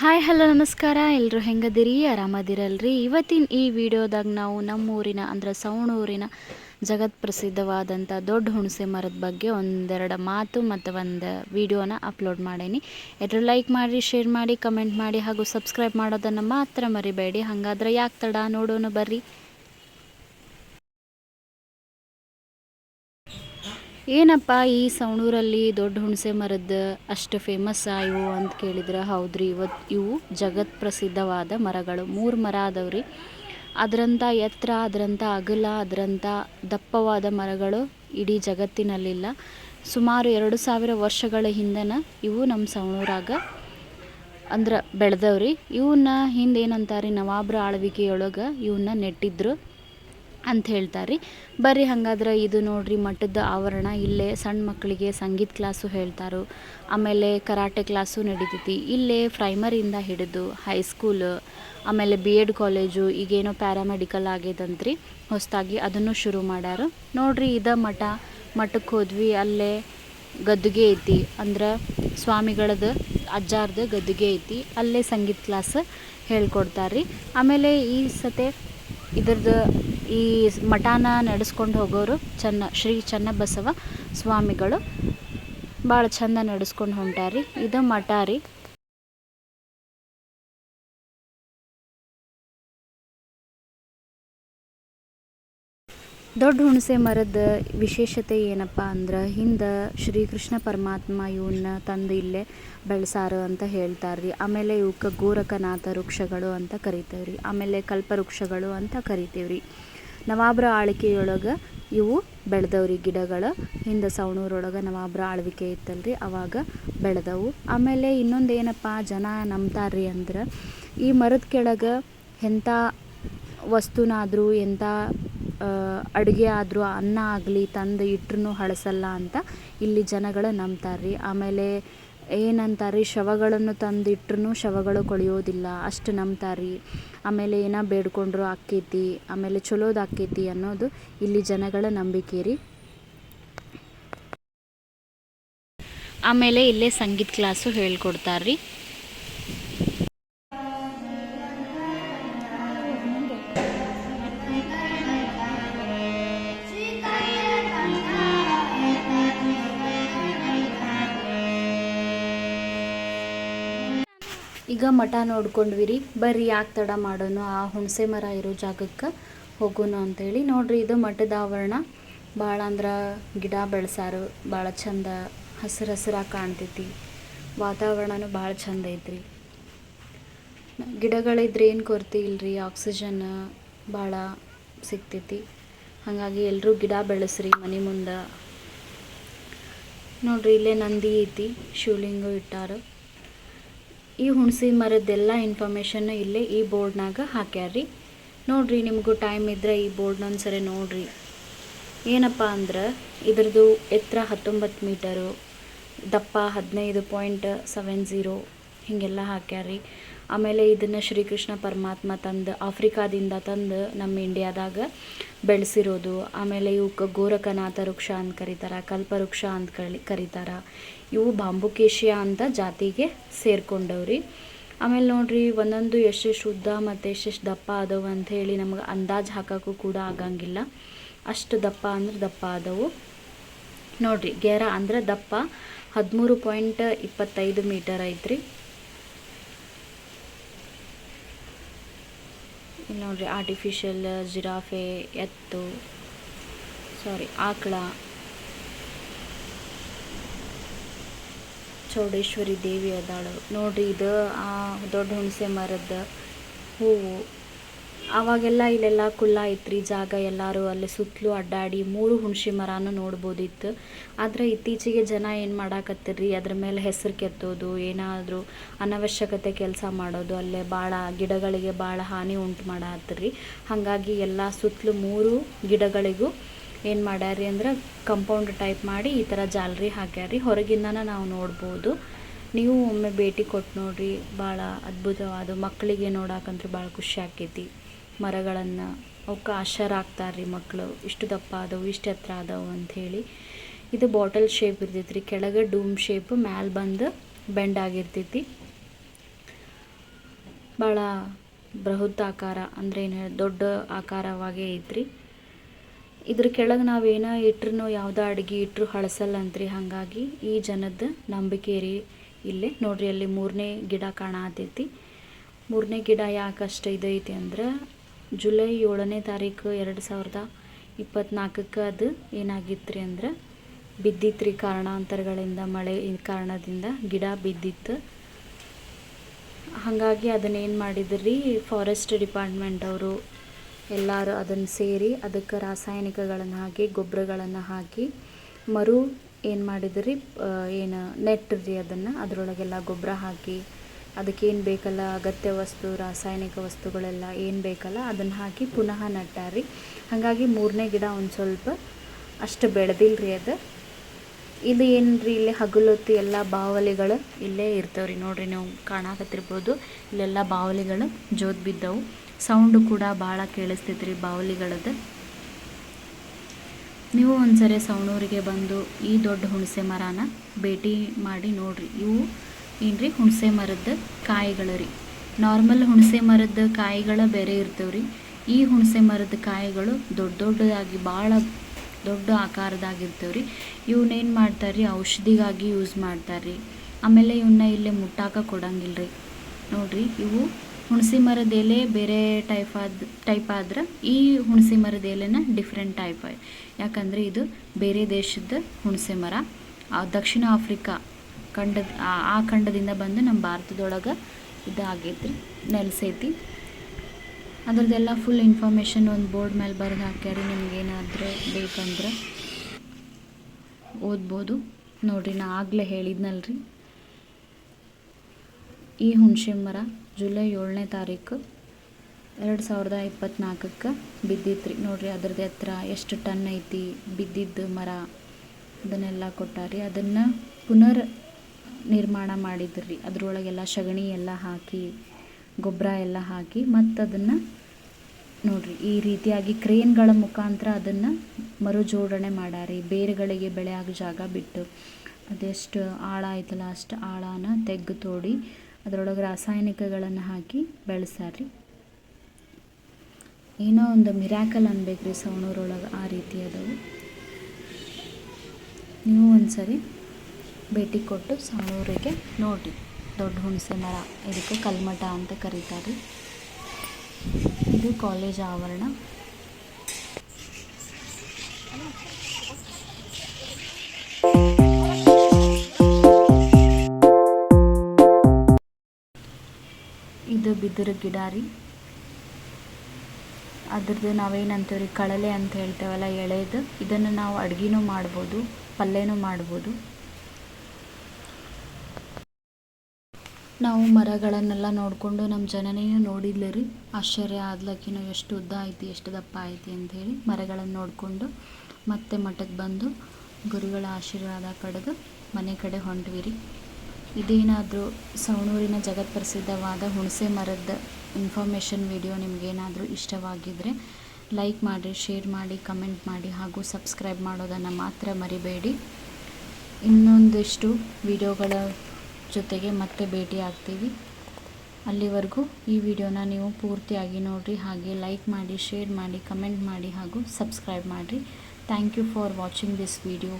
Hi, hello, ನಮಸ್ಕಾರ. ಎಲ್ಲರೂ ಹೆಂಗದಿರಿ? ಆರಾಮದಿರಲ್ರಿ? ಇವತ್ತಿನ ಈ ವಿಡಿಯೋದಾಗ ನಾವು ನಮ್ಮೂರಿನ, ಅಂದ್ರೆ ಸವಣೂರಿನ ಜಗತ್ ಪ್ರಸಿದ್ಧವಾದಂಥ ದೊಡ್ಡ ಹುಣಸೆ ಮರದ ಬಗ್ಗೆ ಒಂದೆರಡು ಮಾತು ಮತ್ತು ಒಂದು ವಿಡಿಯೋನ ಅಪ್ಲೋಡ್ ಮಾಡೇನಿ. ಎಲ್ಲರೂ ಲೈಕ್ ಮಾಡಿ ಶೇರ್ ಮಾಡಿ, ಕಮೆಂಟ್ ಮಾಡಿ ಹಾಗೂ ಸಬ್ಸ್ಕ್ರೈಬ್ ಮಾಡೋದನ್ನು ಮಾತ್ರ ಮರಿಬೇಡಿ. ಹಾಗಾದ್ರೆ ಯಾಕೆ ತಡ ನೋಡೋಣ ಬರ್ರಿ. ಏನಪ್ಪ ಈ ಸವಣೂರಲ್ಲಿ ದೊಡ್ಡ ಹುಣಸೆ ಮರದ ಅಷ್ಟು ಫೇಮಸ್ ಇವು ಅಂತ ಕೇಳಿದ್ರೆ? ಹೌದ್ರಿ ಇವತ್ತು ಇವು ಜಗತ್ ಪ್ರಸಿದ್ಧವಾದ ಮರಗಳು. ಮೂರು ಮರ ಅದಾವ್ರಿ. ಅದರಂಥ ಎತ್ತರ ಅದರಂಥ ಅಗಲ ಅದರಂಥ ದಪ್ಪವಾದ ಮರಗಳು ಇಡೀ ಜಗತ್ತಿನಲ್ಲಿಲ್ಲ. ಸುಮಾರು ಎರಡು ಸಾವಿರ ವರ್ಷಗಳ ಹಿಂದನ ಇವು ನಮ್ಮ ಸವಣೂರಾಗ ಅಂದ್ರೆ ಬೆಳೆದವ್ರಿ. ಇವನ್ನ ಹಿಂದೆ ಏನಂತಾರೆ ನವಾಬ್ರ ಆಳ್ವಿಕೆಯೊಳಗೆ ಇವನ್ನ ನೆಟ್ಟಿದ್ರು. ಅಂತ ಹೇಳ್ತಾರೆ. ರೀ ಬರ್ರಿ ಹಂಗಾದ್ರೆ ಇದು ನೋಡ್ರಿ ಮಠದ ಆವರಣ. ಇಲ್ಲೇ ಸಣ್ಣ ಮಕ್ಕಳಿಗೆ ಸಂಗೀತ ಕ್ಲಾಸು ಹೇಳ್ತಾರೋ. ಆಮೇಲೆ ಕರಾಟೆ ಕ್ಲಾಸು ನಡೀತೈತಿ. ಇಲ್ಲೇ ಪ್ರೈಮರಿಯಿಂದ ಹಿಡಿದು ಹೈಸ್ಕೂಲ್ ಆಮೇಲೆ ಬಿ ಎಡ್ ಕಾಲೇಜು ಈಗೇನೋ ಪ್ಯಾರಾಮೆಡಿಕಲ್ ಆಗ್ಯದಂತ್ರಿ. ಹೊಸದಾಗಿ ಅದನ್ನು ಶುರು ಮಾಡ್ಯಾರ. ನೋಡ್ರಿ ಇದ ಮಠ. ಮಠಕ್ಕೆ ಹೋದ್ವಿ, ಅಲ್ಲೇ ಗದ್ದುಗೆ ಐತಿ. ಅಂದ್ರೆ ಸ್ವಾಮಿಗಳದ್ದು ಅಜ್ಜಾರ್ದು ಗದ್ದುಗೆ ಐತಿ. ಅಲ್ಲೇ ಸಂಗೀತ ಕ್ಲಾಸ್ ಹೇಳ್ಕೊಡ್ತಾರೆ ಆಮೇಲೆ ಈ ಸತೆ ಇದ್ರದ್ದು ಈ ಮಠಾನ ನಡೆಸ್ಕೊಂಡು ಹೋಗೋರು ಚನ್ನ, ಶ್ರೀ ಚನ್ನಬಸವ ಸ್ವಾಮಿಗಳು. ಭಾಳ ಚಂದ ನಡೆಸ್ಕೊಂಡು ಹೊಂಟಾರಿ. ಇದು ಮಠ ರೀ. ದೊಡ್ಡ ಹುಣಸೆ ಮರದ ವಿಶೇಷತೆ ಏನಪ್ಪ ಅಂದ್ರೆ, ಹಿಂದೆ ಶ್ರೀಕೃಷ್ಣ ಪರಮಾತ್ಮ ಇವನ್ನ ತಂದು ಇಲ್ಲೇ ಬೆಳೆಸಾರು ಅಂತ ಹೇಳ್ತಾರೆ ರೀ ಆಮೇಲೆ ಇವಕ್ಕೆ ಗೋರಖನಾಥ ವೃಕ್ಷಗಳು ಅಂತ ಕರಿತೇವೆ ಆಮೇಲೆ ಕಲ್ಪವೃಕ್ಷಗಳು ಅಂತ ಕರಿತೇವೆ ರೀ ನವಾಬ್ರ ಆಳ್ವಿಕೆಯೊಳಗೆ ಇವು ಬೆಳೆದವ್ರಿ ಗಿಡಗಳು. ಹಿಂದೆ ಸವಣೂರೊಳಗೆ ನವಾಬ್ರ ಆಳ್ವಿಕೆ ಇತ್ತಲ್ರಿ, ಅವಾಗ ಬೆಳೆದವು. ಆಮೇಲೆ ಇನ್ನೊಂದು ಏನಪ್ಪ ಜನ ನಂಬ್ತಾರ್ರಿ ಅಂದ್ರೆ, ಈ ಮರದ ಕೆಳಗೆ ಎಂಥ ವಸ್ತುನಾದರೂ ಎಂಥ ಅಡುಗೆ ಆದರೂ, ಅನ್ನ ಆಗಲಿ, ತಂದು ಇಟ್ರೂ ಹಳಸಲ್ಲ ಅಂತ ಇಲ್ಲಿ ಜನಗಳು ನಂಬ್ತಾರೆ ರೀ ಆಮೇಲೆ ಏನಂತಾರೆ? ಶವಗಳನ್ನು ತಂದಿಟ್ರೂ ಶವಗಳು ಕೊಳೆಯೋದಿಲ್ಲ. ಅಷ್ಟು ನಂಬ್ತಾರೆ. ಆಮೇಲೆ ಏನೋ ಬೇಡ್ಕೊಂಡ್ರು ಆಕ್ಕೈತಿ ಆಮೇಲೆ ಚಲೋದು ಆಕ್ಕೈತಿ ಅನ್ನೋದು ಇಲ್ಲಿ ಜನಗಳ ನಂಬಿಕೆ ರೀ. ಆಮೇಲೆ ಇಲ್ಲೇ ಸಂಗೀತ ಕ್ಲಾಸು ಹೇಳ್ಕೊಡ್ತಾರೆ ರೀ ಈಗ ಮಠ ನೋಡ್ಕೊಂಡ್ವಿ ರೀ ಬರ್ರಿ ಯಾಕೆ ತಡ ಮಾಡೋನು? ಆ ಹುಣಸೆ ಮರ ಇರೋ ಜಾಗಕ್ಕೆ ಹೋಗೋಣ ಅಂತೇಳಿ. ನೋಡ್ರಿ ಇದು ಮಠದ ಆವರಣ. ಭಾಳ ಅಂದ್ರೆ ಗಿಡ ಬೆಳೆಸಾರು. ಭಾಳ ಚಂದ ಹಸಿರು ಹಸಿರಾಗಿ ಕಾಣ್ತೈತಿ. ವಾತಾವರಣನೂ ಭಾಳ ಚಂದ ಐತ್ರಿ. ಗಿಡಗಳಿದ್ರೆ ಏನು ಕೊರತೆ ಇಲ್ರಿ? ಆಕ್ಸಿಜನ್ ಭಾಳ ಸಿಗ್ತೈತಿ. ಹಾಗಾಗಿ ಎಲ್ಲರೂ ಗಿಡ ಬೆಳೆಸ್ರಿ ಮನೆ ಮುಂದೆ. ನೋಡ್ರಿ ಇಲ್ಲೇ ನಂದಿ ಐತಿ. ಶಿವಲಿಂಗ ಇಟ್ಟಾರ. ಈ ಹುಣಸೆ ಮರದ್ದೆಲ್ಲ ಇನ್ಫಾರ್ಮೇಷನ್ನು ಇಲ್ಲೇ ಈ ಬೋರ್ಡ್ನಾಗ ಹಾಕ್ಯಾರ್ರಿ. ನೋಡ್ರಿ ನಿಮಗೂ ಟೈಮ್ ಇದ್ರೆ ಈ ಬೋರ್ಡ್ನ ಒಂದ್ಸರಿ ನೋಡ್ರಿ. ಏನಪ್ಪ ಅಂದ್ರೆ ಇದ್ರದ್ದು ಎತ್ತರ ಹತ್ತೊಂಬತ್ತು ಮೀಟರು ದಪ್ಪ ಹದಿನೈದು ಪಾಯಿಂಟ್ ಸೆವೆನ್ ಜೀರೋ ಹೀಗೆಲ್ಲ ಹಾಕ್ಯಾರ್ರಿ. ಆಮೇಲೆ ಇದನ್ನು ಶ್ರೀಕೃಷ್ಣ ಪರಮಾತ್ಮ ತಂದು ಆಫ್ರಿಕಾದಿಂದ ತಂದು ನಮ್ಮ ಇಂಡಿಯಾದಾಗ ಬೆಳೆಸಿರೋದು. ಆಮೇಲೆ ಇವಕ್ಕೆ ಗೋರಖನಾಥ ವೃಕ್ಷ ಅಂತ ಕರೀತಾರೆ, ಕಲ್ಪವೃಕ್ಷ ಅಂತ ಕಳಿ, ಕರೀತಾರೆ. ಇವು ಬಾಂಬುಕೇಶಿಯ ಅಂತ ಜಾತಿಗೆ ಸೇರ್ಕೊಂಡವ್ರಿ. ಆಮೇಲೆ ನೋಡ್ರಿ ಒಂದೊಂದು ಎಷ್ಟೆಷ್ಟು ಉದ್ದ ಮತ್ತು ಎಷ್ಟೆಷ್ಟು ದಪ್ಪ ಆದವು ಅಂತ ಹೇಳಿ ನಮ್ಗೆ ಅಂದಾಜು ಹಾಕೋಕ್ಕೂ ಕೂಡ ಆಗಂಗಿಲ್ಲ. ಅಷ್ಟು ದಪ್ಪ ಅಂದ್ರೆ ದಪ್ಪ ಆದವು. ನೋಡ್ರಿ, ಗೆರ ಅಂದ್ರೆ ದಪ್ಪ. ಹದಿಮೂರು ಪಾಯಿಂಟ್ ಇಪ್ಪತ್ತೈದು ಮೀಟರ್ ಐತ್ರಿ. ಇಲ್ಲಿ ನೋಡ್ರಿ ಆರ್ಟಿಫಿಷಿಯಲ್ ಜಿರಾಫೆ, ಎತ್ತು ಸಾರಿ ಆಕಳ, ಚೌಡೇಶ್ವರಿ ದೇವಿ ಅದಾಳು ನೋಡ್ರಿ ಇದು, ಆ ದೊಡ್ಡ ಹುಣಸೆ ಮರದ ಹೂವು. ಅವಾಗೆಲ್ಲ ಇಲ್ಲೆಲ್ಲ ಕುಲ್ಲ ಐತ್ರಿ ಜಾಗ ಎಲ್ಲರೂ ಅಲ್ಲಿ ಸುತ್ತಲೂ ಅಡ್ಡಾಡಿ ಮೂರು ಹುಣಸೆ ಮರನೂ ನೋಡ್ಬೋದಿತ್ತು. ಆದರೆ ಇತ್ತೀಚೆಗೆ ಜನ ಏನು ಮಾಡಾಕತ್ತಿರ್ರಿ ಅದ್ರ ಮೇಲೆ ಹೆಸರು ಕೆತ್ತೋದು, ಏನಾದರೂ ಅನವಶ್ಯಕತೆ ಕೆಲಸ ಮಾಡೋದು, ಅಲ್ಲೇ ಭಾಳ ಗಿಡಗಳಿಗೆ ಭಾಳ ಹಾನಿ ಉಂಟು ಮಾಡಾತ್ರಿ ಹಾಗಾಗಿ ಎಲ್ಲ ಸುತ್ತಲೂ ಮೂರು ಗಿಡಗಳಿಗೂ ಏನು ಮಾಡ್ಯಾರಿ ಅಂದ್ರೆ ಕಂಪೌಂಡ್ ಟೈಪ್ ಮಾಡಿ ಈ ಥರ ಜಾಲರಿ ಹಾಕ್ಯಾರಿ. ಹೊರಗಿಂದನ ನಾವು ನೋಡ್ಬೋದು. ನೀವು ಒಮ್ಮೆ ಭೇಟಿ ಕೊಟ್ಟು ನೋಡ್ರಿ ಭಾಳ ಅದ್ಭುತವಾದ. ಮಕ್ಕಳಿಗೆ ನೋಡಾಕಂದ್ರೆ ಭಾಳ ಖುಷಿ ಆಕೈತಿ. ಮರಗಳನ್ನು ಅವಕ್ಕೆ ಆಶ್ಚರ್ಯ ರೀ ಮಕ್ಕಳು ಇಷ್ಟು ದಪ್ಪ ಆದವು, ಇಷ್ಟು ಎತ್ತರ ಆದವು ಅಂಥೇಳಿ ಇದು ಬಾಟಲ್ ಶೇಪ್ ಇರ್ತೈತೆ ರೀ ಕೆಳಗೆ ಡೂಮ್ ಶೇಪ್ ಮ್ಯಾಲೆ ಬಂದು ಬೆಂಡ್ ಆಗಿರ್ತೈತಿ ಭಾಳ ಬೃಹತ್ ಆಕಾರ ಅಂದರೆ ಏನು ದೊಡ್ಡ ಆಕಾರವಾಗೇ ಐತ್ರಿ. ಇದ್ರ ಕೆಳಗೆ ನಾವೇನೋ ಇಟ್ರೂ ಯಾವುದೋ ಅಡುಗೆ ಇಟ್ಟರು ಹಳಸಲ್ಲ ಅಂತ್ರಿ. ಹಾಗಾಗಿ ಈ ಜನದ ನಂಬಿಕೆ ರೀ ಇಲ್ಲಿ. ನೋಡ್ರಿ ಅಲ್ಲಿ ಮೂರನೇ ಗಿಡ ಕಾಣತೈತಿ ಮೂರನೇ ಗಿಡ ಯಾಕೆ ಅಷ್ಟು ಇದೈತಿ ಅಂದ್ರೆ ಜುಲೈ ಏಳನೇ ತಾರೀಕು ಎರಡು ಸಾವಿರದ ಇಪ್ಪತ್ತ್ನಾಲ್ಕಕ್ಕೆ ಅದು ಏನಾಗಿತ್ತು ರೀ ಅಂದ್ರೆ ಬಿದ್ದಿತ್ತು ರೀ ಕಾರಣಾಂತರಗಳಿಂದ ಮಳೆ ಕಾರಣದಿಂದ ಗಿಡ ಬಿದ್ದಿತ್ತು. ಹಾಗಾಗಿ ಅದನ್ನೇನು ಮಾಡಿದ್ರಿ ಫಾರೆಸ್ಟ್ ಡಿಪಾರ್ಟ್ಮೆಂಟ್ ಅವರು ಎಲ್ಲರೂ ಅದನ್ನು ಸೇರಿ ಅದಕ್ಕೆ ರಾಸಾಯನಿಕಗಳನ್ನು ಹಾಕಿ, ಗೊಬ್ಬರಗಳನ್ನು ಹಾಕಿ ಮರು ಏನು ಮಾಡಿದ್ರಿ ಏನು ನೆಟ್ ರೀ ಅದನ್ನು, ಅದರೊಳಗೆಲ್ಲ ಗೊಬ್ಬರ ಹಾಕಿ ಅದಕ್ಕೇನು ಬೇಕಲ್ಲ, ಅಗತ್ಯ ವಸ್ತು, ರಾಸಾಯನಿಕ ವಸ್ತುಗಳೆಲ್ಲ ಏನು ಬೇಕಲ್ಲ, ಅದನ್ನು ಹಾಕಿ ಪುನಃ ನಟ್ಟಾರಿ. ಹಾಗಾಗಿ ಮೂರನೇ ಗಿಡ ಒಂದು ಸ್ವಲ್ಪ ಅಷ್ಟು ಬೆಳೆದಿಲ್ಲ ರೀ ಅದು. ಇದು ಏನು ರೀ ಇಲ್ಲಿ ಹಗಲೊತ್ತು ಎಲ್ಲ ಬಾವಲಿಗಳು ಇಲ್ಲೇ ಇರ್ತವೆ ರೀ ನೋಡಿರಿ ನೀವು ಕಾಣಕತ್ತಿರ್ಬೋದು. ಇಲ್ಲೆಲ್ಲ ಬಾವಲಿಗಳು ಜೋತ್ ಬಿದ್ದವು. ಸೌಂಡು ಕೂಡ ಭಾಳ ಕೇಳಿಸ್ತೈತೆ ರೀ ಬಾವಲಿಗಳದ್ದು ನೀವು ಒಂದ್ಸರಿ ಸೌಣೂರಿಗೆ ಬಂದು ಈ ದೊಡ್ಡ ಹುಣಸೆ ಮರನ ಭೇಟಿ ಮಾಡಿ ನೋಡ್ರಿ. ಇವು ಏನ್ರಿ? ಹುಣಸೆ ಮರದ ಕಾಯಿಗಳು ರೀ. ನಾರ್ಮಲ್ ಹುಣಸೆ ಮರದ ಕಾಯಿಗಳ ಬೇರೆ ಇರ್ತವೆ ರೀ. ಈ ಹುಣಸೆ ಮರದ ಕಾಯಿಗಳು ದೊಡ್ಡ ದೊಡ್ಡದಾಗಿ ಭಾಳ ದೊಡ್ಡ ಆಕಾರದಾಗಿರ್ತವೆ ರೀ. ಇವನ್ನೇನು ಮಾಡ್ತಾರೆ ರೀ? ಔಷಧಿಗಾಗಿ ಯೂಸ್ ಮಾಡ್ತಾರೆ ರೀ. ಆಮೇಲೆ ಇವನ್ನ ಇಲ್ಲೇ ಮುಟ್ಟಾಕ ಕೊಡಂಗಿಲ್ಲ ರೀ. ನೋಡಿರಿ, ಇವು ಹುಣಸೆ ಮರದ ಎಲೆ ಬೇರೆ ಟೈಪ್ ಆದ ಟೈಪ್ ಆದ್ರೆ ಈ ಹುಣಸೆ ಮರದ ಎಲೆನ ಡಿಫ್ರೆಂಟ್ ಟೈಪ್ ಯಾಕಂದರೆ ಇದು ಬೇರೆ ದೇಶದ ಹುಣಸೆ ಮರ. ದಕ್ಷಿಣ ಆಫ್ರಿಕಾ ಖಂಡದ, ಆ ಖಂಡದಿಂದ ಬಂದು ನಮ್ಮ ಭಾರತದೊಳಗೆ ಇದಾಗೈತಿ ನೆಲೆಸೈತಿ. ಅದ್ರದ್ದೆಲ್ಲ ಫುಲ್ ಇನ್ಫಾರ್ಮೇಷನ್ ಒಂದು ಬೋರ್ಡ್ ಮೇಲೆ ಬರೆದು ಹಾಕ್ಯಾರಿ ನಿಮ್ಗೇನಾದರೂ ಬೇಕಂದ್ರೆ ಓದ್ಬೋದು. ನೋಡಿರಿ, ನಾ ಆಗಲೇ ರೀ ಈ ಹುಣಸೆ ಮರ ಜುಲೈ ಏಳನೇ ತಾರೀಕು ಎರಡು ಸಾವಿರದ ಇಪ್ಪತ್ತ್ನಾಲ್ಕಕ್ಕೆ ಬಿದ್ದಿತ್ತು ರೀ ನೋಡಿರಿ ಅದ್ರದ್ದು ಎತ್ತರ ಎಷ್ಟು ಟನ್ ಐತಿ, ಬಿದ್ದಿದ್ದು ಮರ, ಅದನ್ನೆಲ್ಲ ಕೊಟ್ಟಾರಿ. ಅದನ್ನು ಪುನರ್ ನಿರ್ಮಾಣ ಮಾಡಿದ್ರು. ಅದ್ರೊಳಗೆಲ್ಲ ಸಗಣಿ ಎಲ್ಲ ಹಾಕಿ, ಗೊಬ್ಬರ ಎಲ್ಲ ಹಾಕಿ ಮತ್ತು ಅದನ್ನು ನೋಡಿರಿ, ಈ ರೀತಿಯಾಗಿ ಕ್ರೇನ್ಗಳ ಮುಖಾಂತರ ಅದನ್ನು ಮರುಜೋಡಣೆ ಮಾಡಾರಿ. ಬೇರುಗಳಿಗೆ ಬೆಳೆಯಾಗ ಜಾಗ ಬಿಟ್ಟು ಅದೆಷ್ಟು ಆಳ ಆಯ್ತಲ್ಲ ಅಷ್ಟು ಆಳನ ತೆಗ್ಗು ತೋಡಿ ಅದರೊಳಗೆ ರಾಸಾಯನಿಕಗಳನ್ನು ಹಾಕಿ ಬೆಳೆಸಾರಿ. ಏನೋ ಒಂದು ಮಿರಾಕಲ್ ಅನ್ಬೇಕು ರೀ ಸವಣೂರೊಳಗೆ ಆ ರೀತಿ ಅದಾವು. ನೀವು ಒಂದ್ಸರಿ ಭೇಟಿ ಕೊಟ್ಟು ಸಣ್ಣವರಿಗೆ ನೋಡಿ. ದೊಡ್ಡ ಹುಣಸೆ ಮರ, ಇದಕ್ಕೆ ಕಲ್ಮಠ ಅಂತ ಕರೀತಾರೆ. ಇದು ಕಾಲೇಜ್ ಆವರಣ. ಇದು ಬಿದಿರು ಗಿಡಾರಿ. ಅದ್ರದ್ದು ನಾವೇನಂತೀವಿ ಕಳಲೆ ಅಂತ ಹೇಳ್ತೇವಲ್ಲ ಎಳೆದು. ಇದನ್ನು ನಾವು ಅಡುಗೆನೂ ಮಾಡ್ಬೋದು, ಪಲ್ಯನೂ ಮಾಡ್ಬೋದು. ನಾವು ಮರಗಳನ್ನೆಲ್ಲ ನೋಡಿಕೊಂಡು ನಮ್ಮ ಜನನೇ ನೋಡಿದ್ಲ ರೀ. ಆಶ್ಚರ್ಯ ಆದ್ಲಕ್ಕಿನೂ ಎಷ್ಟು ಉದ್ದ ಐತಿ, ಎಷ್ಟು ದಪ್ಪ ಐತಿ ಅಂಥೇಳಿ ಮರಗಳನ್ನು ನೋಡಿಕೊಂಡು ಮತ್ತೆ ಮಠಕ್ಕೆ ಬಂದು ಗುರುಗಳ ಆಶೀರ್ವಾದ ಪಡೆದು ಮನೆ ಕಡೆ ಹೊಂಟ್ವಿ ರೀ. ಇದೇನಾದರೂ ಸವಣೂರಿನ ಜಗತ್ ಪ್ರಸಿದ್ಧವಾದ ಹುಣಸೆ ಮರದ ಇನ್ಫಾರ್ಮೇಷನ್ ವಿಡಿಯೋ ನಿಮಗೇನಾದರೂ ಇಷ್ಟವಾಗಿದ್ದರೆ ಲೈಕ್ ಮಾಡಿ ಶೇರ್ ಮಾಡಿ ಕಮೆಂಟ್ ಮಾಡಿ ಹಾಗೂ ಸಬ್ಸ್ಕ್ರೈಬ್ ಮಾಡೋದನ್ನು ಮಾತ್ರ ಮರಿಬೇಡಿ. ಇನ್ನೊಂದಿಷ್ಟು ವಿಡಿಯೋಗಳ ಜೊತೆಗೆ ಮತ್ತೆ ಭೇಟಿ ಆಗ್ತೀವಿ. ಅಲ್ಲಿವರೆಗೂ ಈ ವಿಡಿಯೋನ ನೀವು ಪೂರ್ತಿಯಾಗಿ ನೋಡಿರಿ, ಹಾಗೆ ಲೈಕ್ ಮಾಡಿ ಶೇರ್ ಮಾಡಿ ಕಮೆಂಟ್ ಮಾಡಿ ಹಾಗೂ ಸಬ್ಸ್ಕ್ರೈಬ್ ಮಾಡಿರಿ. Thank you for watching this video